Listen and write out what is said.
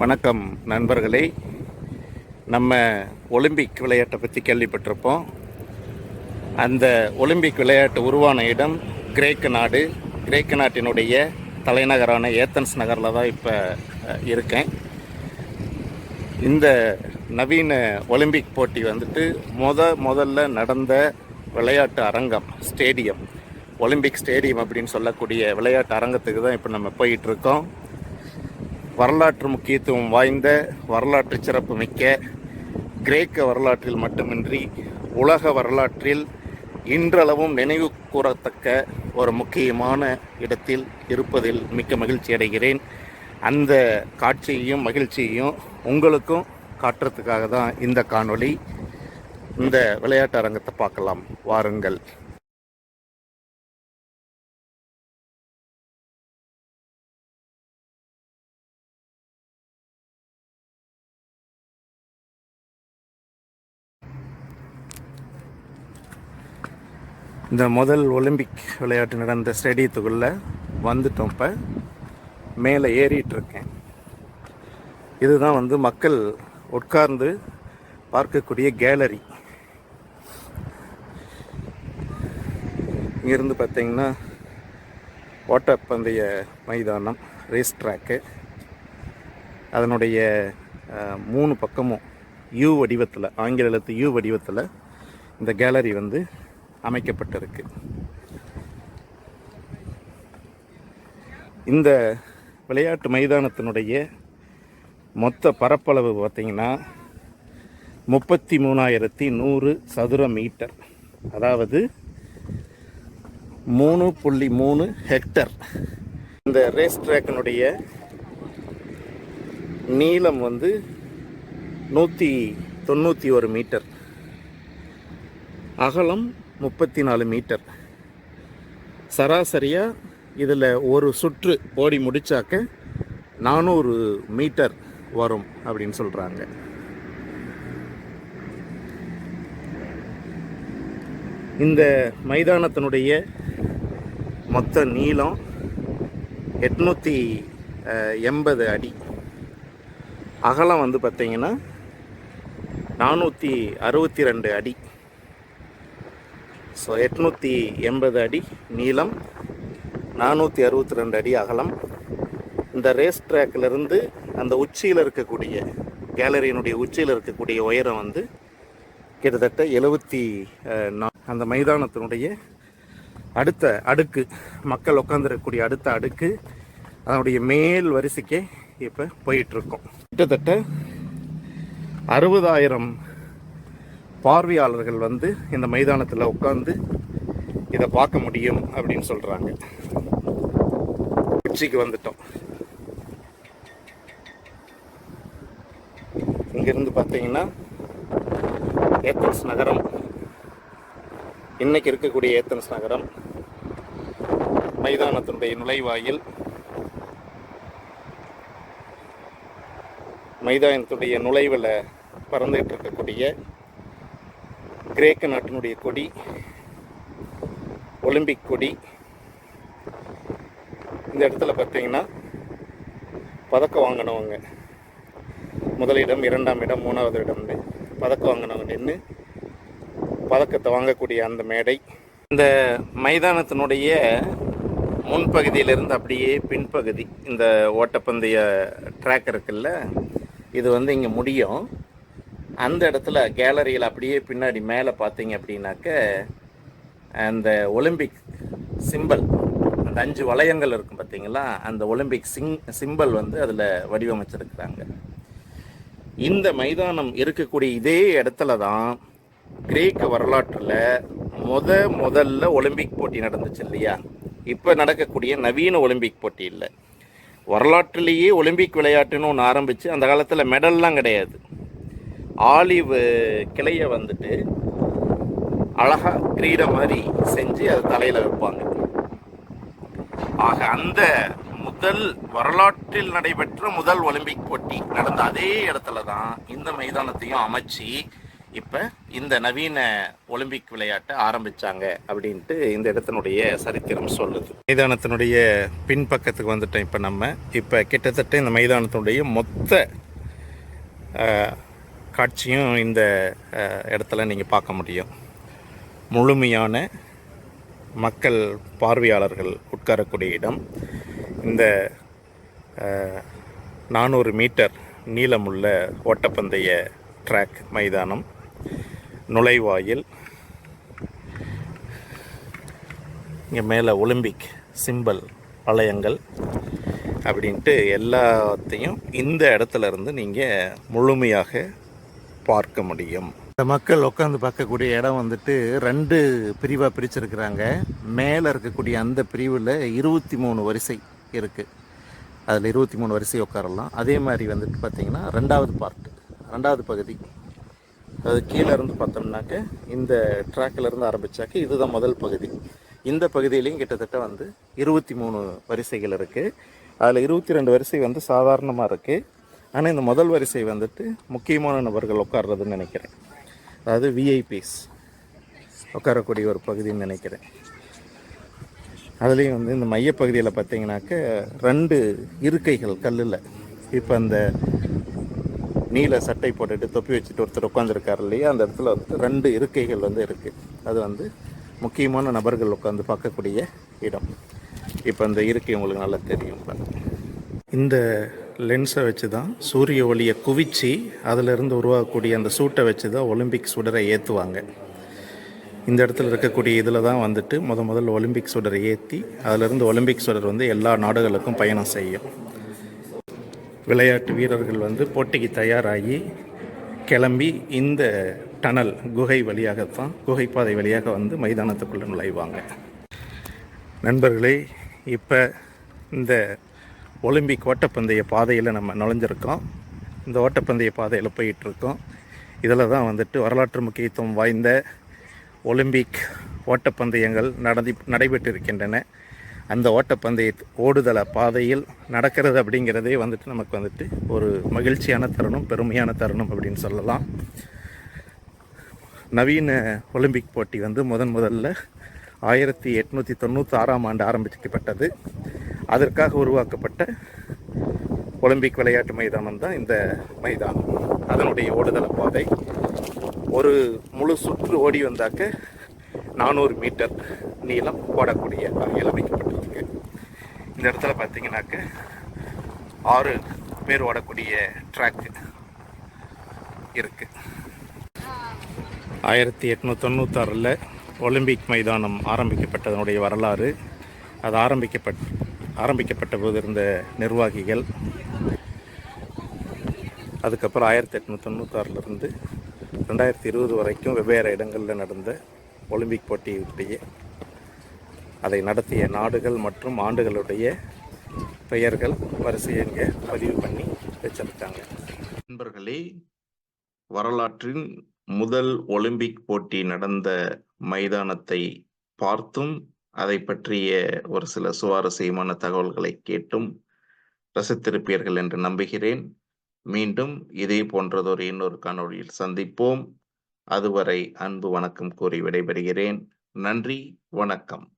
வணக்கம் நண்பர்களே. நம்ம ஒலிம்பிக் விளையாட்டை பற்றி கேள்விப்பட்டிருப்போம். அந்த ஒலிம்பிக் விளையாட்டு உருவான இடம் கிரேக்க நாடு. கிரேக்க நாட்டினுடைய தலைநகரான ஏத்தன்ஸ் நகரில் தான் இப்போ இருக்கேன். இந்த நவீன ஒலிம்பிக் போட்டி வந்துட்டு முத முதல்ல நடந்த விளையாட்டு அரங்கம் ஸ்டேடியம். ஒலிம்பிக் ஸ்டேடியம் அப்படின்னு சொல்லக்கூடிய விளையாட்டு அரங்கத்துக்கு தான் இப்போ நம்ம போயிட்டுருக்கோம் இருக்கோம். வரலாற்று முக்கியத்துவம் வாய்ந்த வரலாற்று சிறப்பு மிக்க கிரேக்க வரலாற்றில் மட்டுமின்றி உலக வரலாற்றில் இன்றளவும் நினைவு கூறத்தக்க ஒரு முக்கியமான இடத்தில் இருப்பதில் மிக்க மகிழ்ச்சி அடைகிறேன். அந்த காட்சியையும் மகிழ்ச்சியையும் உங்களுக்கும் காட்டுறதுக்காக தான் இந்த காணொளி. இந்த விளையாட்டு அரங்கத்தை பார்க்கலாம். வாருங்கள். இந்த முதல் ஒலிம்பிக் விளையாட்டு நடந்த ஸ்டேடியத்துக்குள்ளே வந்துட்டோம் இப்போ. மேலே ஏறிட்டு இருக்கேன் இதுதான் வந்து மக்கள் உட்கார்ந்து பார்க்கக்கூடிய கேலரி. இங்கிருந்து பார்த்தீங்கன்னா ஓட்டப்பந்தய மைதானம் ரேஸ் ட்ராக்கு அதனுடைய மூணு பக்கமும் யூ வடிவத்தில் ஆங்கில எழுத்து யூ வடிவத்தில் இந்த கேலரி வந்து அமைக்கப்பட்டிருக்கு. இந்த விளையாட்டு மைதானத்தினுடைய மொத்த பரப்பளவு பார்த்திங்கன்னா முப்பத்தி மூணாயிரத்தி நூறு சதுர மீட்டர். அதாவது மூணு புள்ளி மூணு ஹெக்டர். இந்த ரேஸ் ட்ராக்கினுடைய நீளம் வந்து நூற்றி தொண்ணூற்றி ஒரு மீட்டர். அகலம் முப்பத்தி நாலு மீட்டர். சராசரியாக இதில் ஒரு சுற்று ஓடி முடித்தாக்க நானூறு மீட்டர் வரும் அப்படின்னு சொல்கிறாங்க இந்த மைதானத்தினுடைய மொத்த நீளம் எட்நூற்றி எண்பது அடி. அகலம் வந்து பார்த்திங்கன்னா நானூற்றி அறுபத்தி ரெண்டு அடி. ஸோ எட்நூற்றி எண்பது அடி நீளம் நானூற்றி அறுபத்தி ரெண்டு அடி அகலம். இந்த ரேஸ் ட்ராக்லேருந்து அந்த உச்சியில் இருக்கக்கூடிய கேலரியினுடைய உச்சியில் இருக்கக்கூடிய உயரம் வந்து கிட்டத்தட்ட எழுபத்தி அந்த மைதானத்தினுடைய அடுத்த அடுக்கு மக்கள் உட்காந்துருக்கக்கூடிய அடுத்த அடுக்கு அதனுடைய மேல் வரிசைக்கே இப்போ போயிட்டுருக்கோம் கிட்டத்தட்ட அறுபதாயிரம் பார்வையாளர்கள் வந்து இந்த மைதானத்தில் உட்காந்து இதை பார்க்க முடியும் அப்படின்னு சொல்கிறாங்க உச்சிக்கு வந்துட்டோம். இங்கிருந்து பார்த்தீங்கன்னா ஏத்தன்ஸ் நகரம். இன்னைக்கு இருக்கக்கூடிய ஏத்தன்ஸ் நகரம் மைதானத்தினுடைய நுழைவாயில். மைதானத்துடைய நுழைவில் பறந்துகிட்டு இருக்கக்கூடிய கிரேக்க நாட்டினுடைய கொடி ஒலிம்பிக் கொடி. இந்த இடத்துல பார்த்தீங்கன்னா பதக்கம் வாங்கினவங்க. முதலிடம் இரண்டாம் இடம் மூணாவது இடம்னு பதக்கம் வாங்கினவங்க நின்று பதக்கத்தை வாங்கக்கூடிய அந்த மேடை. இந்த மைதானத்தினுடைய முன்பகுதியிலிருந்து அப்படியே பின்பகுதி இந்த ஓட்டப்பந்தய ட்ராக் இருக்குல்ல இது வந்து இங்கே முடியும். அந்த இடத்துல கேலரியில் அப்படியே பின்னாடி மேலே பார்த்தீங்க அப்படின்னாக்க அந்த ஒலிம்பிக் சிம்பல் அந்த அஞ்சு வளையங்கள் இருக்கும் பார்த்தீங்களா? அந்த ஒலிம்பிக் சிங் சிம்பல் வந்து அதில் வடிவமைச்சிருக்கிறாங்க. இந்த மைதானம் இருக்கக்கூடிய இதே இடத்துல தான் கிரேக்க வரலாற்றில் முத முதல்ல ஒலிம்பிக் போட்டி நடந்துச்சு இல்லையா? இப்போ நடக்கக்கூடிய நவீன ஒலிம்பிக் போட்டி இல்லை வரலாற்றிலேயே ஒலிம்பிக் விளையாட்டுன்னு ஒன்று ஆரம்பித்து அந்த காலத்தில் மெடல்லாம் கிடையாது. ஆலிவு கிளையை வந்துட்டு அழகாக கிரீடை மாதிரி செஞ்சு அது தலையில் வைப்பாங்க. ஆக அந்த முதல் வரலாற்றில் நடைபெற்ற முதல் ஒலிம்பிக் போட்டி நடந்த அதே இடத்துல தான் இந்த மைதானத்தையும் அமைச்சு இப்போ இந்த நவீன ஒலிம்பிக் விளையாட்டை ஆரம்பிச்சாங்க அப்படின்ட்டு இந்த இடத்தினுடைய சரித்திரம் சொல்லுது. மைதானத்தினுடைய பின்பக்கத்துக்கு வந்துட்டோம் இப்போ நம்ம. இப்போ கிட்டத்தட்ட இந்த மைதானத்தினுடைய மொத்த காட்சியும் இந்த இடத்துல நீங்கள் பார்க்க முடியும். முழுமையான மக்கள் பார்வையாளர்கள் உட்காரக்கூடிய இடம். இந்த நானூறு மீட்டர் நீளமுள்ள ஓட்டப்பந்தய ட்ராக் மைதானம் நுழைவாயில் இங்கே மேலே ஒலிம்பிக் சிம்பல் வளையங்கள் அப்படின்ட்டு எல்லாத்தையும் இந்த இடத்துல இருந்து நீங்கள் முழுமையாக பார்க்க முடியும். இந்த மக்கள் உட்காந்து பார்க்கக்கூடிய இடம் வந்துட்டு ரெண்டு பிரிவாக பிரிச்சிருக்கிறாங்க. மேலே இருக்கக்கூடிய அந்த பிரிவில் இருபத்தி மூணு வரிசை இருக்குது அதில் இருபத்தி மூணு வரிசை உட்காரலாம் அதே மாதிரி வந்துட்டு பார்த்தீங்கன்னா ரெண்டாவது பார்ட் ரெண்டாவது பகுதி. அது கீழே இருந்து பார்த்தோம்னாக்க இந்த ட்ராக்கிலேருந்து இருந்து இதுதான் முதல் பகுதி. இந்த பகுதியிலையும் கிட்டத்தட்ட வந்து இருபத்தி மூணு வரிசைகள் இருக்குது அதில் இருபத்தி ரெண்டு வரிசை வந்து சாதாரணமாக இருக்குது ஆனால் இந்த முதல் வரிசை வந்துட்டு முக்கியமான நபர்கள் உட்கார்றதுன்னு நினைக்கிறேன். அதாவது விஐபிஸ் உட்காரக்கூடிய ஒரு பகுதின்னு நினைக்கிறேன். அதுலேயும் வந்து இந்த மையப்பகுதியில் பார்த்தீங்கன்னாக்க ரெண்டு இருக்கைகள் கல்லில். இப்போ அந்த நீல சட்டை போட்டுட்டு தொப்பி வச்சுட்டு ஒருத்தர் உட்காந்துருக்காரு இல்லையா? அந்த இடத்துல வந்து ரெண்டு இருக்கைகள் வந்து இருக்குது அது வந்து முக்கியமான நபர்கள் உட்காந்து பார்க்கக்கூடிய இடம். இப்போ அந்த இருக்கை உங்களுக்கு நல்லா தெரியும் இந்த லென்ஸை வச்சு தான் சூரிய ஒளியை குவிச்சு அதிலிருந்து உருவாகக்கூடிய அந்த சூட்டை வச்சு தான் ஒலிம்பிக் சுடரை ஏற்றுவாங்க இந்த இடத்துல இருக்கக்கூடிய இதில் தான் வந்துட்டு முத முதல் ஒலிம்பிக் சுடரை ஏற்றி அதிலிருந்து ஒலிம்பிக் சுடர் வந்து எல்லா நாடுகளுக்கும் பயணம் செய்யும். விளையாட்டு வீரர்கள் வந்து போட்டிக்கு தயாராகி கிளம்பி இந்த டனல் குகை வழியாகத்தான் குகைப்பாதை வழியாக வந்து மைதானத்துக்குள்ளே நுழைவாங்க. நண்பர்களே இப்போ இந்த ஒலிம்பிக் ஓட்டப்பந்தய பாதையில் நம்ம நுழைஞ்சிருக்கோம். இந்த ஓட்டப்பந்தய பாதையில் போயிட்டுருக்கோம். இதில் தான் வந்துட்டு வரலாற்று முக்கியத்துவம் வாய்ந்த ஒலிம்பிக் ஓட்டப்பந்தயங்கள் நடந்து நடைபெற்று இருக்கின்றன அந்த ஓட்டப்பந்தய ஓடுதள பாதையில் நடக்கிறது அப்படிங்கிறதே வந்துட்டு நமக்கு வந்துட்டு ஒரு மகிழ்ச்சியான தருணம் பெருமையான தருணம் அப்படின்னு சொல்லலாம். நவீன ஒலிம்பிக் போட்டி வந்து முதன் முதல்ல ஆயிரத்தி எட்நூற்றி தொண்ணூற்றி ஆறாம் ஆண்டு ஆரம்பிக்கப்பட்டது. அதற்காக உருவாக்கப்பட்ட ஒலிம்பிக் விளையாட்டு மைதானம் தான் இந்த மைதானம். அதனுடைய ஓடுதள பாதை. ஒரு முழு சுற்று ஓடி வந்தாக்க நானூறு மீட்டர் நீளம் ஓடக்கூடிய வகையில் அமைக்கப்பட்டிருக்கு. இந்த இடத்துல பார்த்தீங்கன்னாக்க ஆறு பேர் ஓடக்கூடிய ட்ராக் இருக்குது ஆயிரத்தி எட்நூற்றி தொண்ணூத்தாறில் ஒலிம்பிக் மைதானம் ஆரம்பிக்கப்பட்டதனுடைய வரலாறு. அது ஆரம்பிக்கப்பட் ஆரம்பிக்கப்பட்ட போது இருந்த நிர்வாகிகள் அதுக்கப்புறம் ஆயிரத்தி எட்நூற்றி தொண்ணூத்தாறிலிருந்து ரெண்டாயிரத்தி இருபது வரைக்கும் வெவ்வேறு இடங்களில் நடந்த ஒலிம்பிக் போட்டியுடைய அதை நடத்திய நாடுகள் மற்றும் ஆண்டுகளுடைய பெயர்கள் வரிசையை இங்கே பதிவு பண்ணி வச்சிருக்காங்க. நண்பர்களே வரலாற்றின் முதல் ஒலிம்பிக் போட்டி நடந்த மைதானத்தை பார்த்தும் அதை பற்றிய ஒரு சில சுவாரஸ்யமான தகவல்களை கேட்டும் ரசித்திருப்பீர்கள் என்று நம்புகிறேன். மீண்டும் இதே போன்றதொரு இன்னொரு காணொளியில் சந்திப்போம். அதுவரை அன்பு வணக்கம் கூறி விடைபெறுகிறேன். நன்றி வணக்கம்.